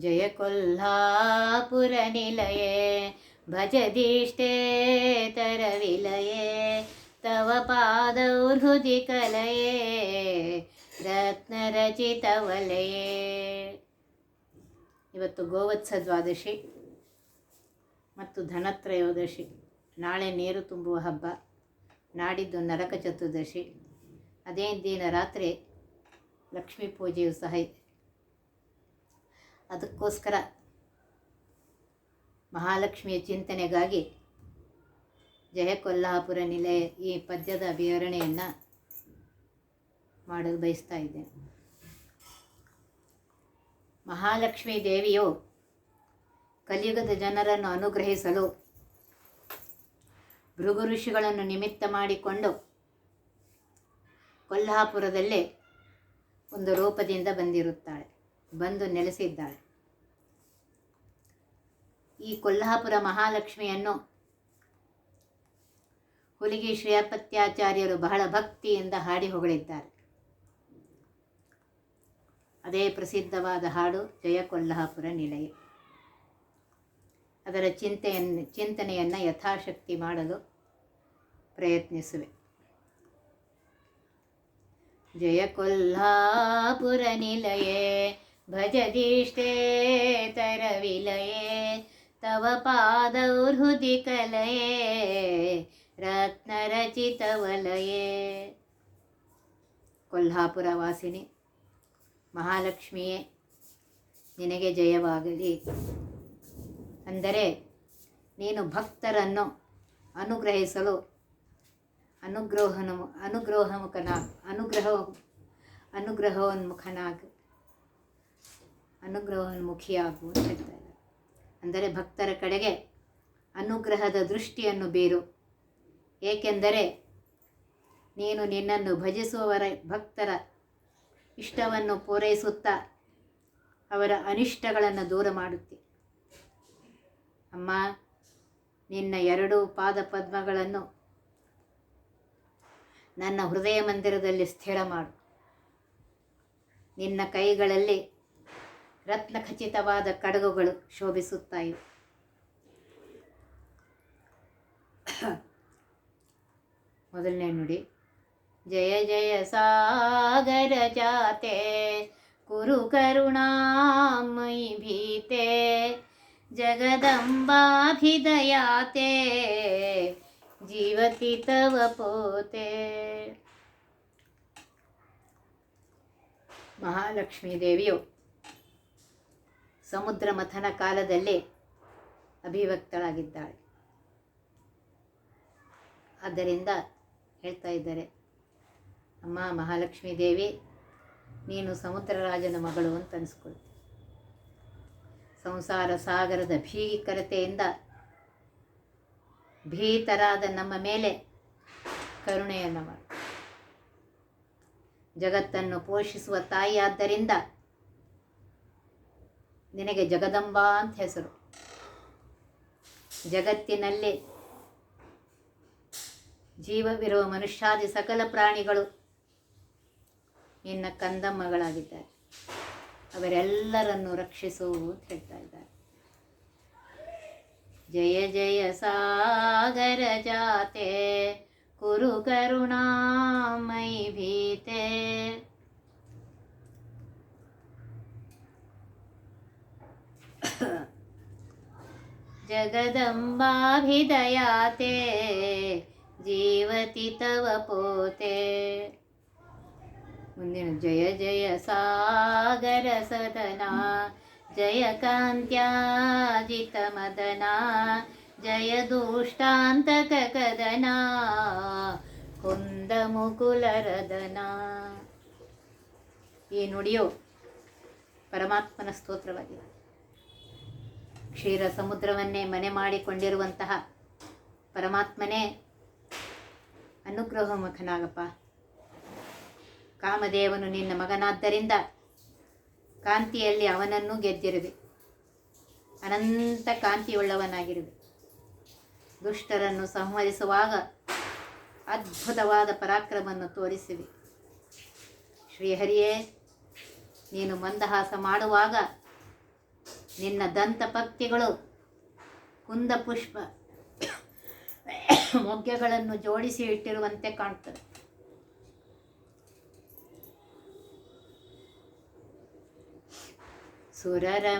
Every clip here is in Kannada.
ಜಯ ಕೊಲ್ಲಾಪುರ ನಿಲಯೇ ವಿಲಯೇ ತವ ಪಾದೌರ್ಹುದಿ ಕಲಯೇ, ರತ್ನರಚಿತ ವಲಯೇ. ಇವತ್ತು ಗೋವತ್ಸ ದ್ವಾದಶಿ ಮತ್ತು ಧನತ್ರಯೋದಶಿ, ನಾಳೆ ನೀರು ತುಂಬುವ ಹಬ್ಬ, ನಾಡಿದ್ದು ನರಕ ಚತುರ್ದಶಿ, ಅದೇ ದಿನ ರಾತ್ರಿ ಲಕ್ಷ್ಮೀ ಪೂಜೆಯು ಸಹ ಅದಕ್ಕೋಸ್ಕರ ಮಹಾಲಕ್ಷ್ಮಿಯ ಚಿಂತನೆಗಾಗಿ ಜಯ ಕೊಲ್ಲಾಪುರ ನಿಲಯ ಈ ಪದ್ಯದ ವಿವರಣೆಯನ್ನು ಮಾಡಲು ಬಯಸ್ತಾ ಇದ್ದೇನೆ. ಮಹಾಲಕ್ಷ್ಮೀ ದೇವಿಯು ಕಲಿಯುಗದ ಜನರನ್ನು ಅನುಗ್ರಹಿಸಲು ಭೃಗು ಋಷಿಗಳನ್ನು ನಿಮಿತ್ತ ಮಾಡಿಕೊಂಡು ಕೊಲ್ಲಾಪುರದಲ್ಲೇ ಒಂದು ರೂಪದಿಂದ ಬಂದಿರುತ್ತಾಳೆ. ಬಂದು ನೆಲೆಸಿದ್ದಾಳೆ. ಈ ಕೊಲ್ಹಾಪುರ ಮಹಾಲಕ್ಷ್ಮಿಯನ್ನು ಹುಲಿಗಿ ಶ್ರೇಯಪತ್ಯಾಚಾರ್ಯರು ಬಹಳ ಭಕ್ತಿಯಿಂದ ಹಾಡಿ ಹೊಗಳಿದ್ದಾರೆ. ಅದೇ ಪ್ರಸಿದ್ಧವಾದ ಹಾಡು ಜಯ ಕೊಲ್ಹಾಪುರ ನಿಲಯ. ಅದರ ಚಿಂತೆಯನ್ನು ಚಿಂತನೆಯನ್ನು ಯಥಾಶಕ್ತಿ ಮಾಡಲು ಪ್ರಯತ್ನಿಸುವೆ. ಜಯ ಕೊಲ್ಹಾಪುರ ನಿಲಯೇ ತರವಿಲಯೇ ತವ ಕಲಯೇ ರತ್ನರಚಿತ ವಲಯೇ ಕೊಲ್ಹಾಪುರ ವಾಸಿನಿ, ಮಹಾಲಕ್ಷ್ಮಿಯೇ, ನಿನಗೆ ಜಯವಾಗಲಿ. ಅಂದರೆ ನೀನು ಭಕ್ತರನ್ನು ಅನುಗ್ರಹಿಸಲು ಅನುಗ್ರಹನು ಅನುಗ್ರಹಮುಖನ ಅನುಗ್ರಹ, ಅನುಗ್ರಹೋನ್ಮುಖನಾಗ ಅನುಗ್ರಹೋನ್ಮುಖಿಯಾಗು ಅಂತ ಹೇಳ್ತಾ ಇದ್ದಾರೆ ಅಂದರೆ ಭಕ್ತರ ಕಡೆಗೆ ಅನುಗ್ರಹದ ದೃಷ್ಟಿಯನ್ನು ಬೀರು. ಏಕೆಂದರೆ ನೀನು ನಿನ್ನನ್ನು ಭಜಿಸುವವರ ಭಕ್ತರ ಇಷ್ಟವನ್ನು ಪೂರೈಸುತ್ತಾ ಅವರ ಅನಿಷ್ಟಗಳನ್ನು ದೂರ ಮಾಡುತ್ತೆ. ಅಮ್ಮ, ನಿನ್ನ ಎರಡು ಪಾದ ಪದ್ಮಗಳನ್ನು ನನ್ನ ಹೃದಯ ಮಂದಿರದಲ್ಲಿ ಸ್ಥಿರ ಮಾಡು. ನಿನ್ನ ಕೈಗಳಲ್ಲಿ ರತ್ನ ಖಚಿತವಾದ ಕಡಗುಗಳು ಶೋಭಿಸುತ್ತಾ ಇವೆ. ಮೊದಲನೇ ನುಡಿ. ಜಯ ಜಯ ಸಾಗರ ಜಾತೆ, ಕುರು ಕರುಣಾಮಯಿ ಭೀತೆ, ಜಗದಂಬಾಭಿದಯಾತೆ ಜೀವತಿ ತವ ಪೋತೆ. ಮಹಾಲಕ್ಷ್ಮೀ ದೇವಿಯು ಸಮುದ್ರ ಮಥನ ಕಾಲದಲ್ಲಿ ಅಭಿವ್ಯಕ್ತಳಾಗಿದ್ದಾಳೆ. ಆದ್ದರಿಂದ ಹೇಳ್ತಾ ಇದ್ದಾರೆ, ಅಮ್ಮ ಮಹಾಲಕ್ಷ್ಮೀ ದೇವಿ, ನೀನು ಸಮುದ್ರ ರಾಜನ ಮಗಳು ಅಂತ ಅನಿಸ್ಕೊಳ್ತಿ. ಸಂಸಾರ ಸಾಗರದ ಭೀಕರತೆಯಿಂದ ಭೀತರಾದ ನಮ್ಮ ಮೇಲೆ ಕರುಣೆಯನ್ನು ಮಾಡು. ಜಗತ್ತನ್ನು ಪೋಷಿಸುವ ತಾಯಿಯಾದ್ದರಿಂದ ನಿನಗೆ ಜಗದಂಬಾ ಅಂತ ಹೆಸರು. ಜಗತ್ತಿನಲ್ಲಿ ಜೀವವಿರುವ ಮನುಷ್ಯಾದಿ ಸಕಲ ಪ್ರಾಣಿಗಳು ನಿನ್ನ ಕಂದಮ್ಮಗಳಾಗಿದ್ದಾರೆ. ಅವರೆಲ್ಲರನ್ನು ರಕ್ಷಿಸು ಅಂತ ಹೇಳ್ತಾ ಇದ್ದಾರೆ. ಜಯ ಜಯ ಸಾಗರ ಜಾತೆ, ಕುರು ಕರುಣಾಮೈ ಭೀತೆ. ಜಗದಂಬಾಭಿದಯಾತೆ ಜೀವತಿ ತವ ಪೋತೆ. ಮುಂದಿನ ಜಯ ಜಯ ಸಾಗರ ಸದನ, ಜಯ ಕಾಂತ್ಯಾಜಿತ ಮದನ, ಜಯ ದುಷ್ಟಾಂತಕ ಕದನ, ಕುಂದ ಮುಕುಲರದನ ಈ ನುಡಿಯು ಪರಮಾತ್ಮನ ಸ್ತೋತ್ರವಾಗಿದೆ. ಕ್ಷೀರ ಸಮುದ್ರವನ್ನೇ ಮನೆ ಮಾಡಿಕೊಂಡಿರುವಂತಹ ಪರಮಾತ್ಮನೇ ಅನುಗ್ರಹ ಮುಖನಾಗಪ್ಪ ಕಾಮದೇವನು ನಿನ್ನ ಮಗನಾದ್ದರಿಂದ ಕಾಂತಿಯಲ್ಲಿ ಅವನನ್ನು ಗೆದ್ದಿರುವೆ. ಅನಂತ ಕಾಂತಿಯುಳ್ಳವನಾಗಿರುವೆ. ದುಷ್ಟರನ್ನು ಸಂಹರಿಸುವಾಗ ಅದ್ಭುತವಾದ ಪರಾಕ್ರಮವನ್ನು ತೋರಿಸಿವೆ. ಶ್ರೀಹರಿಯೇ, ನೀನು ಮಂದಹಾಸ ಮಾಡುವಾಗ ನಿನ್ನ ದಂತಪಕ್ತಿಗಳು ಕುಂದ ಪುಷ್ಪ, ಮೊಗ್ಗೆಗಳನ್ನು ಜೋಡಿಸಿ ಇಟ್ಟಿರುವಂತೆ ಕಾಣ್ತದೆ. ಸುರರಮಣೀನುತ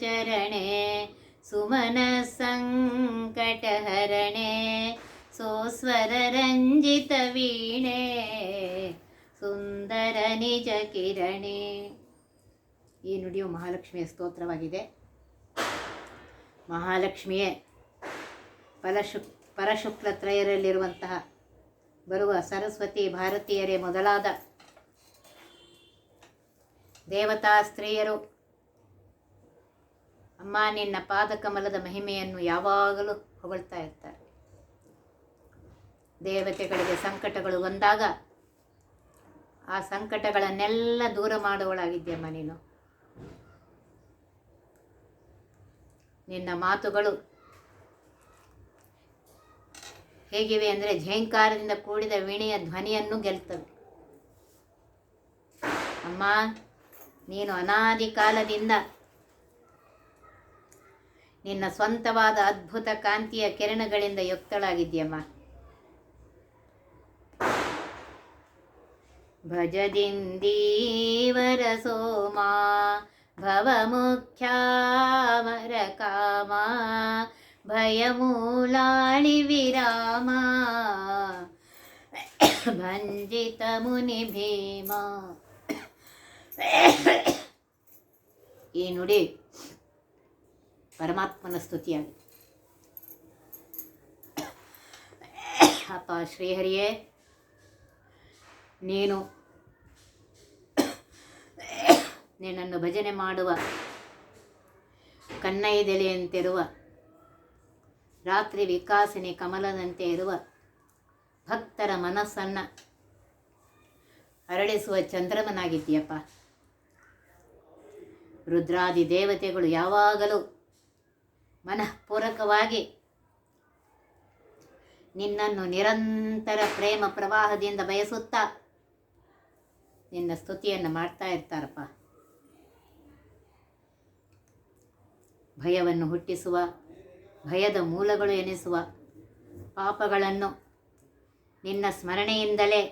ಚರಣೆ, ಸುಮನ ಸಂಕಟಹರಣೆ ಸೋಸ್ವರ ರಂಜಿತ ವೀಣೆ, ಸುಂದರ ನಿಜ ಕಿರಣೆ. ಈ ನುಡಿಯು ಮಹಾಲಕ್ಷ್ಮಿಯ ಸ್ತೋತ್ರವಾಗಿದೆ. ಮಹಾಲಕ್ಷ್ಮಿಯೇ ಫಲಶು ಪರಶುಕ್ಲ ತ್ರಯರಲ್ಲಿರುವಂತಹ ಬರುವ ಸರಸ್ವತಿ ಭಾರತೀಯರೇ ಮೊದಲಾದ ದೇವತಾ ಸ್ತ್ರೀಯರು, ಅಮ್ಮ ನಿನ್ನ ಪಾದಕಮಲದ ಮಹಿಮೆಯನ್ನು ಯಾವಾಗಲೂ ಹೊಗಳ್ತಾ ಇರ್ತಾರೆ. ದೇವತೆಗಳಿಗೆ ಸಂಕಟಗಳು ಬಂದಾಗ ಆ ಸಂಕಟಗಳನ್ನೆಲ್ಲ ದೂರ ಮಾಡುವಳಾಗಿದ್ಯಮ್ಮ ನೀನು. ನಿನ್ನ ಮಾತುಗಳು ಹೇಗಿವೆ ಅಂದರೆ ಝೇಂಕಾರದಿಂದ ಕೂಡಿದ ವೀಣೆಯ ಧ್ವನಿಯನ್ನು ಗೆಲ್ತವೆ. ಅಮ್ಮ, ನೀನು ಅನಾದಿ ಕಾಲದಿಂದ ನಿನ್ನ ಸ್ವಂತವಾದ ಅದ್ಭುತ ಕಾಂತಿಯ ಕಿರಣಗಳಿಂದ ಯುಕ್ತಳಾಗಿದ್ಯಮ್ಮ ಭಜದಿಂದೀವರ ಸೋಮ ಭವಮುಖ್ಯಾಮರ ಕಾಮ ಭಯಮೂಲಾಳಿ ವಿರಾಮ ಭಂಜಿತ ಮುನಿ ಭೀಮ ಈ ನುಡಿ ಪರಮಾತ್ಮನ ಸ್ತುತಿಯಾಗಿದೆ ಅಪ್ಪ ಶ್ರೀಹರಿಯೇ ನೀನು ನಿನ್ನನ್ನು ಭಜನೆ ಮಾಡುವ ಕನ್ನೈದೆಲೆಯಂತಿರುವ ರಾತ್ರಿ ವಿಕಾಸಿನಿ ಕಮಲದಂತೆ ಇರುವ ಭಕ್ತರ ಮನಸ್ಸನ್ನು ಅರಳಿಸುವ ಚಂದ್ರಮನಾಗಿದ್ದೀಯಪ್ಪ. ರುದ್ರಾದಿ ದೇವತೆಗಳು ಯಾವಾಗಲೂ ಮನಃಪೂರಕವಾಗಿ ನಿನ್ನನ್ನು ನಿರಂತರ ಪ್ರೇಮ ಪ್ರವಾಹದಿಂದ ಬಯಸುತ್ತಾ ನಿನ್ನ ಸ್ತುತಿಯನ್ನು ಮಾಡ್ತಾ ಇರ್ತಾರಪ್ಪ. ಭಯವನ್ನು ಹುಟ್ಟಿಸುವ, ಭಯದ ಮೂಲಗಳು ಎನಿಸುವ ಪಾಪಗಳನ್ನು ನಿನ್ನ ಸ್ಮರಣೆಯಿಂದಲೇ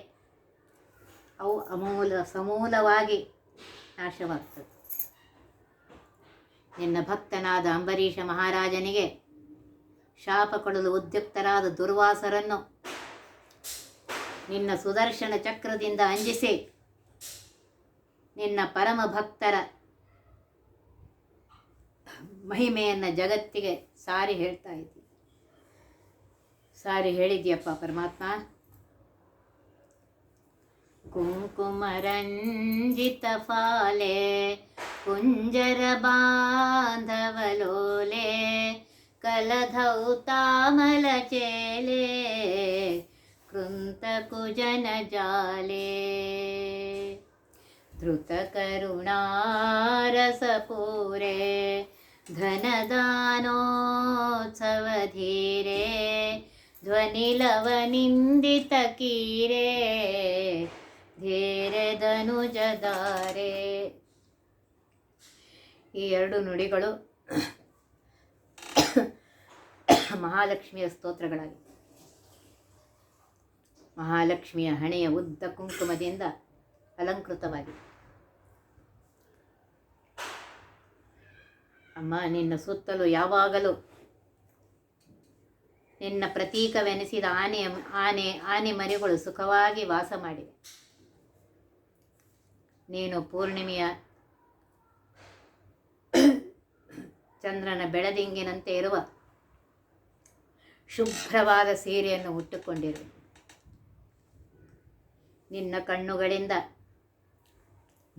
ಅವು ಅಮೂಲ, ಸಮೂಲವಾಗಿ ನಾಶವಾಗ್ತದೆ ನಿನ್ನ ಭಕ್ತನಾದ ಅಂಬರೀಷ ಮಹಾರಾಜನಿಗೆ ಶಾಪ ಕೊಡಲು ಉದ್ಯುಕ್ತರಾದ ದುರ್ವಾಸರನ್ನು ನಿನ್ನ ಸುದರ್ಶನ ಚಕ್ರದಿಂದ ಅಂಜಿಸಿ ನಿನ್ನ ಪರಮ ಭಕ್ತರ ಮಹಿಮೆಯನ್ನು ಜಗತ್ತಿಗೆ ಸಾರಿ ಹೇಳ್ತಾ ಇದ್ದಿ ಸಾರಿ ಹೇಳಿದ್ಯಪ್ಪ ಪರಮಾತ್ಮ ಕುಂಕುಮರಂಜಿತ ಫಾಲೆ ಕುಂಜರ ಬಾಂಧವಲೋಲೆ ಕಲಧೌತಾಮಲ ಚೇಲೆ ಕೃಂತ ಕುಜನ ಜಾಲೆ ಧೃತ ಕರುಣಾರಸಪೂರೆ ಘನದಾನೋತ್ಸವ ಧೀರೆ ಧ್ವನಿಲವನಿಂದಿತ ಕೀರೆ ಧೀರೆ ಧನುಜದಾರೆ ಈ ಎರಡು ನುಡಿಗಳು ಮಹಾಲಕ್ಷ್ಮಿಯ ಸ್ತೋತ್ರಗಳಾಗಿ ಮಹಾಲಕ್ಷ್ಮಿಯ ಹಣೆಯ ಉದ್ದ ಕುಂಕುಮದಿಂದ ಅಲಂಕೃತವಾಗಿದೆ ಅಮ್ಮ, ನಿನ್ನ ಸುತ್ತಲೂ ಯಾವಾಗಲೂ ನಿನ್ನ ಪ್ರತೀಕವೆನಿಸಿದ ಆನೆ ಆನೆ ಆನೆ ಮರಿಗಳು ಸುಖವಾಗಿ ವಾಸ ಮಾಡಿವೆ. ನೀನು ಪೂರ್ಣಿಮೆಯ ಚಂದ್ರನ ಬೆಳದಿಂಗಿನಂತೆ ಇರುವ ಶುಭ್ರವಾದ ಸೀರೆಯನ್ನು ಉಟ್ಟುಕೊಂಡಿರು. ನಿನ್ನ ಕಣ್ಣುಗಳಿಂದ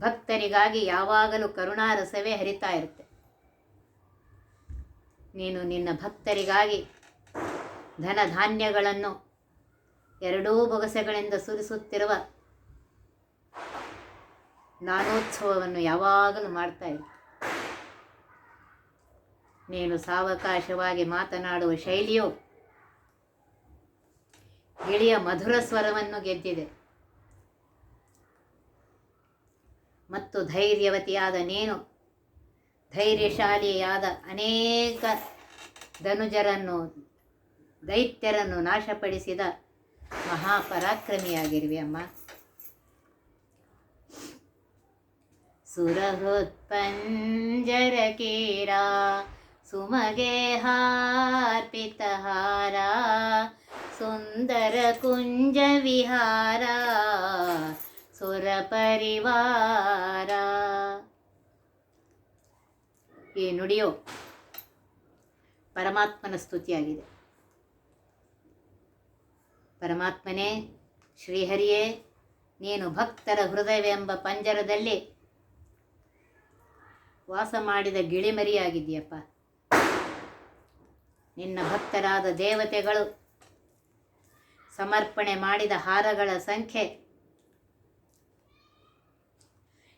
ಭಕ್ತರಿಗಾಗಿ ಯಾವಾಗಲೂ ಕರುಣಾರಸವೇ ಹರಿತಾ ಇರುತ್ತೆ. ನೀನು ನಿನ್ನ ಭಕ್ತರಿಗಾಗಿ ಧನ ಧಾನ್ಯಗಳನ್ನು ಎರಡೂ ಬೊಗಸೆಗಳಿಂದ ಸುರಿಸುತ್ತಿರುವ ನಾನೋತ್ಸವವನ್ನು ಯಾವಾಗಲೂ ಮಾಡ್ತಾ ಇದ್ದೆ ನೀನು ಸಾವಕಾಶವಾಗಿ ಮಾತನಾಡುವ ಶೈಲಿಯು ಗಿಳಿಯ ಮಧುರ ಸ್ವರವನ್ನು ಗೆದ್ದಿದೆ. ಮತ್ತು ಧೈರ್ಯವತಿಯಾದ ನೀನು ಧೈರ್ಯಶಾಲಿಯಾದ ಅನೇಕ ಧನುಜರನ್ನು ದೈತ್ಯರನ್ನು ನಾಶಪಡಿಸಿದ ಮಹಾಪರಾಕ್ರಮಿಯಾಗಿರುವೆ ಅಮ್ಮ. ಸುರಹೃತ್ಪಂಜರ ಕೀರಾ ಸುಮಗೆ ಹಾರ್ಪಿತಹಾರ ಸುಂದರ ಕುಂಜ ವಿಹಾರ ಈ ನುಡಿಯು ಪರಮಾತ್ಮನ ಸ್ತುತಿಯಾಗಿದೆ. ಪರಮಾತ್ಮನೇ, ಶ್ರೀಹರಿಯೇ, ನೀನು ಭಕ್ತರ ಹೃದಯವೆಂಬ ಪಂಜರದಲ್ಲಿ ವಾಸ ಮಾಡಿದ ಗಿಳಿಮರಿಯಾಗಿದ್ದೀಯಪ್ಪ. ನಿನ್ನ ಭಕ್ತರಾದ ದೇವತೆಗಳು ಸಮರ್ಪಣೆ ಮಾಡಿದ ಹಾರಗಳ ಸಂಖ್ಯೆ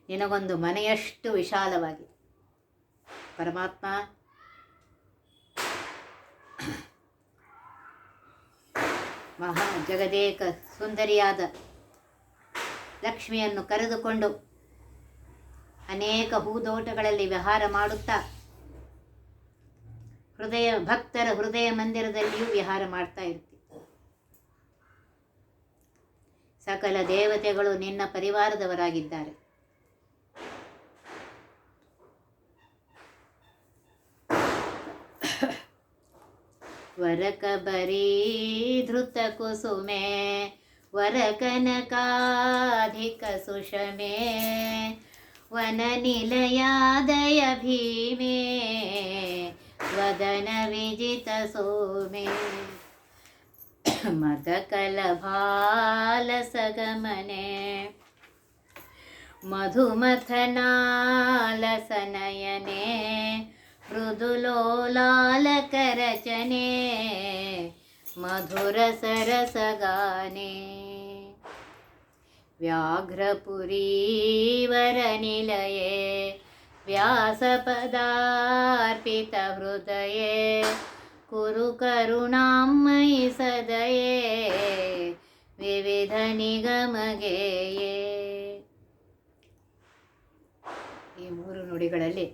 ನಿನಗೊಂದು ಮನೆಯಷ್ಟು ವಿಶಾಲವಾಗಿದೆ. ಪರಮಾತ್ಮ. ಮಹಾ ಜಗದೇಕ ಸುಂದರಿಯಾದ ಲಕ್ಷ್ಮಿಯನ್ನು ಕರೆದುಕೊಂಡು ಅನೇಕ ಹೂದೋಟಗಳಲ್ಲಿ ವಿಹಾರ ಮಾಡುತ್ತಾ ಹೃದಯ ಭಕ್ತರ ಹೃದಯ ಮಂದಿರದಲ್ಲಿಯೂ ವಿಹಾರ ಮಾಡ್ತಾ ಇರ್ತೀವಿ ಸಕಲ ದೇವತೆಗಳು ನಿನ್ನ ಪರಿವಾರದವರಾಗಿದ್ದಾರೆ. वरकबरीधृतकुसुमे वरकनकाधिक सुषमे वननिलयादय भीमे वदनविजितसोमे। मदकलभालसगमने मधुमथनालसनयने ವಿಜಿತ ಸೋಮೆ ಮದಕಲಭಾಲ ಸಗಮನೆ ಮಧುಮಥನಾಲಸನಯನೆ ಮೃದುಲೋಲಾಲಕರಚನೆ ಮಧುರ ಸರಸಗಾನೆ व्याघ्रपुरीवरनिलये व्यासपदार्पितहृदये कुरु करुणामयि सदये ವಿವಿಧ ಈ ಮೂರು ನುಡಿಗಳಲ್ಲಿ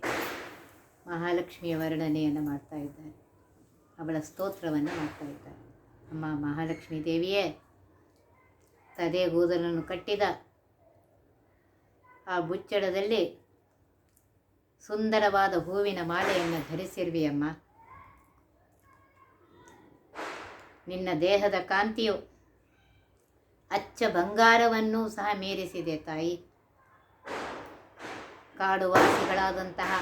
ಮಹಾಲಕ್ಷ್ಮಿಯ ವರ್ಣನೆಯನ್ನು ಮಾಡ್ತಾ ಇದ್ದಾರೆ. ಅವಳ ಸ್ತೋತ್ರವನ್ನು ಮಾಡ್ತಾ ಇದ್ದಾರೆ. ಅಮ್ಮ ಮಹಾಲಕ್ಷ್ಮೀ ದೇವಿಯೇ, ತದೆ ಗೂದಲನ್ನು ಕಟ್ಟಿದ ಆ ಬುಚ್ಚಡದಲ್ಲಿ ಸುಂದರವಾದ ಹೂವಿನ ಮಾಲೆಯನ್ನು ಧರಿಸಿರುವೆಯಮ್ಮ. ನಿನ್ನ ದೇಹದ ಕಾಂತಿಯು ಅಚ್ಚ ಬಂಗಾರವನ್ನೂ ಸಹ ಮೀರಿಸಿದೆ ತಾಯಿ. ಕಾಡುವಾಸಿಗಳಾದಂತಹ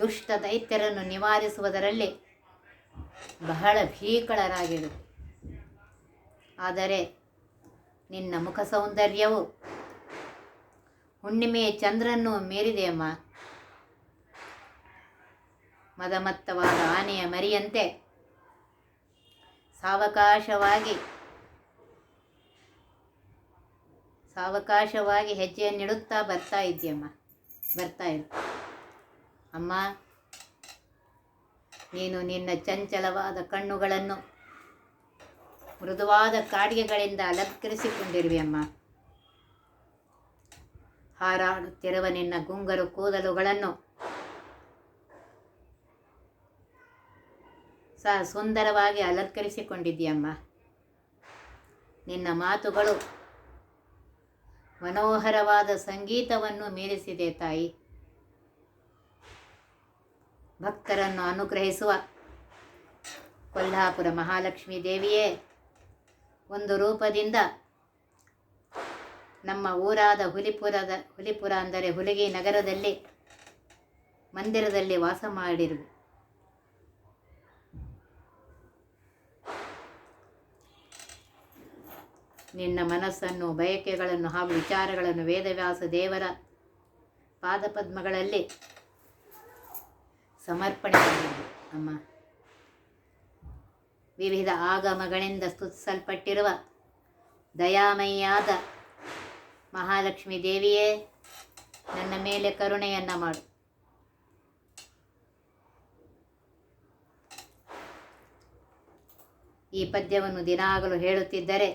ದುಷ್ಟ ದೈತ್ಯರನ್ನು ನಿವಾರಿಸುವುದರಲ್ಲಿ ಬಹಳ ಭೀಕಳರಾಗಿರು. ಆದರೆ ನಿನ್ನ ಮುಖ ಸೌಂದರ್ಯವು ಹುಣ್ಣಿಮೆಯ ಚಂದ್ರನ್ನು ಮೀರಿದೆಯಮ್ಮ ಮದಮತ್ತವಾದ ಆನೆಯ ಮರಿಯಂತೆ ಸಾವಕಾಶವಾಗಿ ಸಾವಕಾಶವಾಗಿ ಹೆಜ್ಜೆಯನ್ನಿಡುತ್ತಾ ಬರ್ತಾ ಇದೆಯಮ್ಮ ಬರ್ತಾ ಇರು. ಅಮ್ಮ, ನೀನು ನಿನ್ನ ಚಂಚಲವಾದ ಕಣ್ಣುಗಳನ್ನು ಮೃದುವಾದ ಕಾಡಿಗೆಗಳಿಂದ ಅಲಂಕರಿಸಿಕೊಂಡಿರುವೆ ಅಮ್ಮ. ಹಾರಾಡುತ್ತಿರುವ ನಿನ್ನ ಗುಂಗರು ಕೂದಲುಗಳನ್ನು ಸಹ ಸುಂದರವಾಗಿ ಅಲಂಕರಿಸಿಕೊಂಡಿದ್ದೀಯಮ್ಮ ನಿನ್ನ ಮಾತುಗಳು ಮನೋಹರವಾದ ಸಂಗೀತವನ್ನು ಮೀರಿಸಿದೆ ತಾಯಿ. ಭಕ್ತರನ್ನು ಅನುಗ್ರಹಿಸುವ ಕೊಲ್ಹಾಪುರ ಮಹಾಲಕ್ಷ್ಮೀ ದೇವಿಯೇ, ಒಂದು ರೂಪದಿಂದ ನಮ್ಮ ಊರಾದ ಹುಲಿಪುರದ, ಹುಲಿಪುರ ಅಂದರೆ ಹುಲಿಗಿ ನಗರದಲ್ಲಿ, ಮಂದಿರದಲ್ಲಿ ವಾಸ ಮಾಡಿರು ನಿನ್ನ ಮನಸ್ಸನ್ನು, ಬಯಕೆಗಳನ್ನು ಹಾಗೂ ವಿಚಾರಗಳನ್ನು ವೇದವ್ಯಾಸ ದೇವರ ಪಾದಪದ್ಮಗಳಲ್ಲಿ ಸಮರ್ಪಣೆ ಮಾಡಿದ್ದು ಅಮ್ಮ. ವಿವಿಧ ಆಗಮಗಳಿಂದ ಸ್ತುತಿಸಲ್ಪಟ್ಟಿರುವ ದಯಾಮಯಿಯಾದ ಮಹಾಲಕ್ಷ್ಮಿ ದೇವಿಯೇ, ನನ್ನ ಮೇಲೆ ಕರುಣೆಯನ್ನ ಮಾಡು. ಈ ಪದ್ಯವನ್ನು ದಿನಾಗಲೂ ಹೇಳುತ್ತಿದ್ದರೆ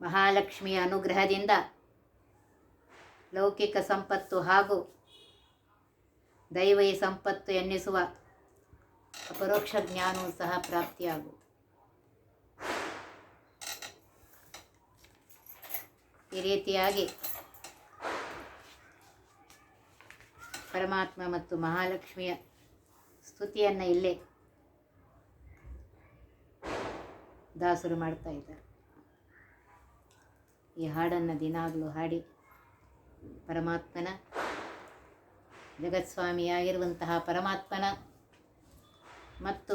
ಮಹಾಲಕ್ಷ್ಮಿಯ ಅನುಗ್ರಹದಿಂದ ಲೌಕಿಕ ಸಂಪತ್ತು ಹಾಗೂ ದೈವೈ ಸಂಪತ್ತು ಎನ್ನಿಸುವ ಅಪರೋಕ್ಷ ಜ್ಞಾನವು ಸಹ ಪ್ರಾಪ್ತಿಯಾಗು ಈ ರೀತಿಯಾಗಿ ಪರಮಾತ್ಮ ಮತ್ತು ಮಹಾಲಕ್ಷ್ಮಿಯ ಸ್ತುತಿಯನ್ನು ಇಲ್ಲೇ ದಾಸರು ಮಾಡ್ತಾ ಇದ್ದಾರೆ. ಈ ಹಾಡನ್ನು ದಿನಾಗಲೂ ಹಾಡಿ ಪರಮಾತ್ಮನ ಜಗತ್ಸ್ವಾಮಿಯಾಗಿರುವಂತಹ ಪರಮಾತ್ಮನ ಮತ್ತು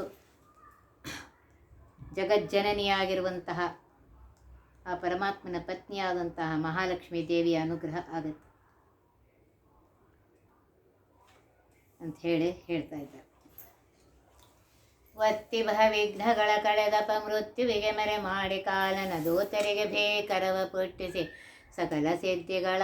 ಜಗಜ್ಜನನಿಯಾಗಿರುವಂತಹ ಆ ಪರಮಾತ್ಮನ ಪತ್ನಿಯಾದಂತಹ ಮಹಾಲಕ್ಷ್ಮೀ ದೇವಿಯ ಅನುಗ್ರಹ ಆಗುತ್ತೆ ಅಂತ ಹೇಳಿ ಹೇಳ್ತಾ ಇದ್ದಾರೆ. ಬಹ ವಿಘ್ನಗಳ ಕಳೆದಪ ಮೃತ್ಯುವಿಗೆ ಮರೆ ಮಾಡಿ ಕಾಲನ ದೂತರಿಗೆ ಬೇಕರವ ಪುಟ್ಟಿಸಿ ಸಕಲ ಸಿದ್ಧಿಗಳ